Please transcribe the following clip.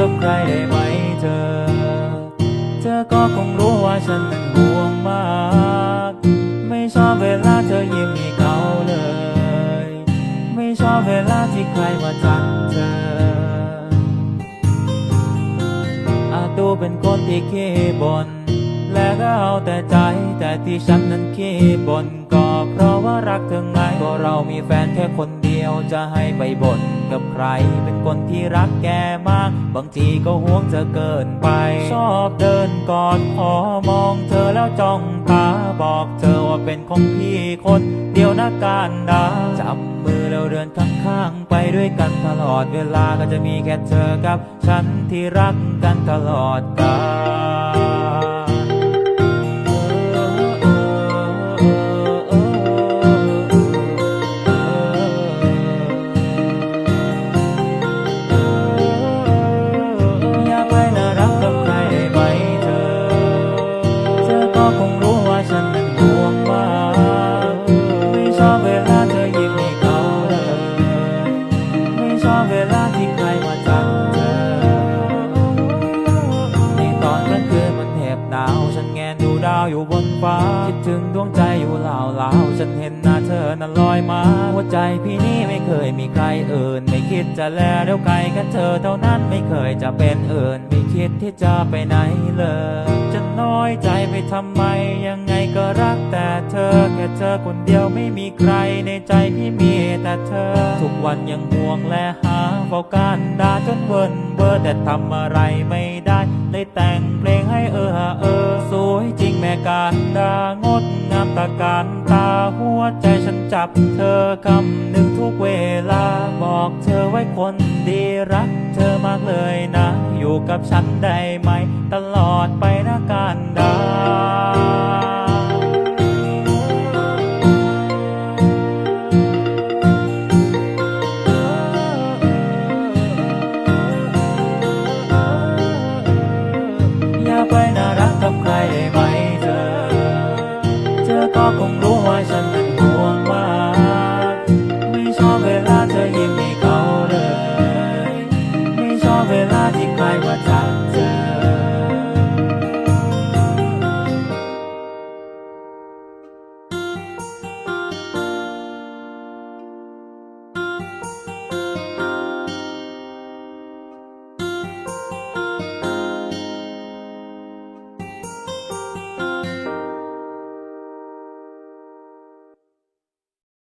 รักกับใครได้ไหมเธอ เธอก็คงรู้ว่าฉันนั้นห่วงมาก ไม่ชอบเวลาเธอยิ้มให้เขาเลย ไม่ชอบเวลาที่ใครมาทักเธอ อาจดูเป็นคนที่ขี้บ่น แต่ใจ แต่ที่ฉันนั้นขี้บ่นก็เพราะว่ารักเธอไงก็เรามีแฟนแค่คนเดียวจะให้ไปบ่นกับใคร เป็นคนที่รักแกมาก บางทีก็ห่วงเธอเกินไป ชอบเดินกอดขอมองเธอแล้วจ้องตาบอกเธอว่าเป็นของพี่คนเดียวนะการดาจับมือแล้วเดินข้างๆไปด้วยกันตลอดเวลาก็จะมีแค่เธอกับ ฉันที่รักกันตลอดกาล ที่ใครมาทักเธอในตอนกลางคืนมันแหบหนาว ฉันแงนดูดาวอยู่บนฟ้า คิดถึงดวงใจอยู่เหล่าเหลาฉันเห็นหน้าเธอนั้นลอยมา หัวใจพี่นี่ไม่เคยมีใครอื่น ไม่คิดจะแลเดียวไกลกันเธอเท่านั้นไม่เคยจะเป็นอื่น ไม่คิดที่จะไปไหนเลย จะน้อยใจไปทำไมยังไง ก็รักแต่เธอแค่เธอคนเดียวไม่มีใครในใจพี่มีแต่เธอ ทุกวันยังห่วงและหาเฝ้าการด่าจนเวินเบอร์แต่ทำอะไรไม่ได้ เลยแต่งเพลงให้เออเออ สวยจริงแม่การดางดงามตาการตาหัวใจฉันจับ เธอคำหนึ่งทุกเวลา บอกเธอไว้คนดีรัก เธอมากเลยนะ อยู่กับฉันได้ไหม ตลอดไปนะการดา